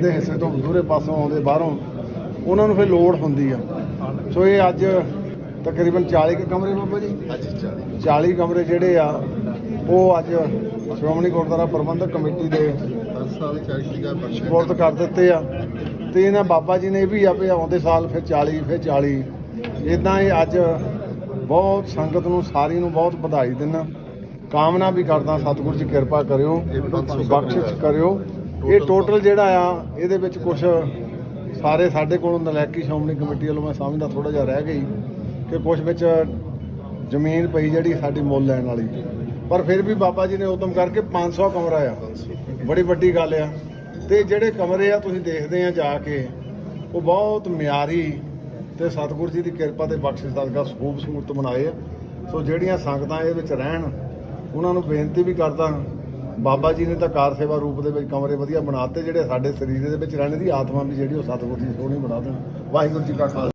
ਦੇ ਹਿੱਸੇ ਤੋਂ ਦੂਰੇ ਪਾਸੋਂ ਆਉਂਦੇ ਬਾਹਰੋਂ ਉਹਨਾਂ ਨੂੰ ਫਿਰ ਲੋੜ ਹੁੰਦੀ ਆ। ਸੋ ਇਹ ਅੱਜ ਤਕਰੀਬਨ 40 ਕੁ ਕਮਰੇ ਬਾਬਾ ਜੀ। ਹਾਂਜੀ 40 40 ਕਮਰੇ ਜਿਹੜੇ ਆ ਉਹ ਅੱਜ ਸ਼੍ਰੋਮਣੀ ਗੁਰਦੁਆਰਾ ਪ੍ਰਬੰਧਕ ਕਮੇਟੀ ਦੇ ਸਪੁਰਦ ਕਰ ਦਿੱਤੇ ਆ। ਤੇ ਇਹਨਾਂ ਬਾਬਾ ਜੀ ਨੇ ਵੀ ਆਪੇ ਆਉਂਦੇ ਸਾਲ ਫਿਰ 40 ਫਿਰ 40 ਇਦਾਂ ਇਹ ਅੱਜ ਬਹੁਤ ਸੰਗਤ ਨੂੰ ਸਾਰੀ ਨੂੰ ਬਹੁਤ ਵਧਾਈ ਦਿੰਦਾ। ਕਾਮਨਾ ਵੀ ਕਰਦਾ ਸਤਿਗੁਰੂ ਜੀ ਕਿਰਪਾ ਕਰਿਓ ਇਹ 500 ਬਖਸ਼ਿਸ਼ ਕਰਿਓ। ਇਹ ਟੋਟਲ ਜਿਹੜਾ ਆ, ਇਹਦੇ ਵਿੱਚ ਕੁਝ ਸਾਰੇ ਸਾਡੇ ਕੋਲੋਂ ਨਲੈਕੀ ਸ਼੍ਰੋਮਣੀ ਕਮੇਟੀ ਵੱਲੋਂ ਮੈਂ ਸਮਝਦਾ ਥੋੜਾ ਜਿਹਾ ਰਹਿ ਗਈ ਕਿ ਕੁਝ ਵਿੱਚ ਜ਼ਮੀਨ ਪਈ ਜਿਹੜੀ ਸਾਡੀ ਮੁੱਲ ਲੈਣ ਵਾਲੀ। ਪਰ ਫਿਰ ਵੀ ਬਾਬਾ ਜੀ ਨੇ ਉਦਮ ਕਰਕੇ 500 ਕਮਰਾ ਆ। ਬੜੀ ਵੱਡੀ ਗੱਲ ਆ। ਤੇ ਜਿਹੜੇ ਕਮਰੇ ਆ ਤੁਸੀਂ ਦੇਖਦੇ ਆ ਜਾ ਕੇ, ਉਹ ਬਹੁਤ ਮਿਆਰੀ ਤੇ ਸਤਿਗੁਰੂ ਜੀ ਦੀ ਕਿਰਪਾ ਤੇ ਬਖਸ਼ਿਸ਼ ਸਦਕਾ ਖੂਬਸੂਰਤ ਬਣਾਏ ਆ। ਸੋ ਜਿਹੜੀਆਂ ਸੰਗਤਾਂ ਇਹ ਵਿੱਚ ਰਹਿਣ, ਉਹਨਾਂ ਨੂੰ ਬੇਨਤੀ ਵੀ ਕਰਦਾ ਬਾਬਾ ਜੀ ਨੇ ਤਾਂ ਕਾਰ ਸੇਵਾ ਰੂਪ ਦੇ ਵਿੱਚ ਕਮਰੇ ਵਧੀਆ ਬਣਾਤੇ ਜਿਹੜੇ ਸਾਡੇ ਸਰੀਰ ਦੇ ਵਿੱਚ ਰਹਿਣ ਦੀ ਆਤਮਾ ਵੀ ਜਿਹੜੀ ਉਹ ਸਤਿਗੁਰੂ ਦੀ ਸੋਹਣੀ ਬਣਾ ਦੇਣ। ਵਾਹਿਗੁਰੂ ਜੀ ਕਾ ਖਾਲਸਾ।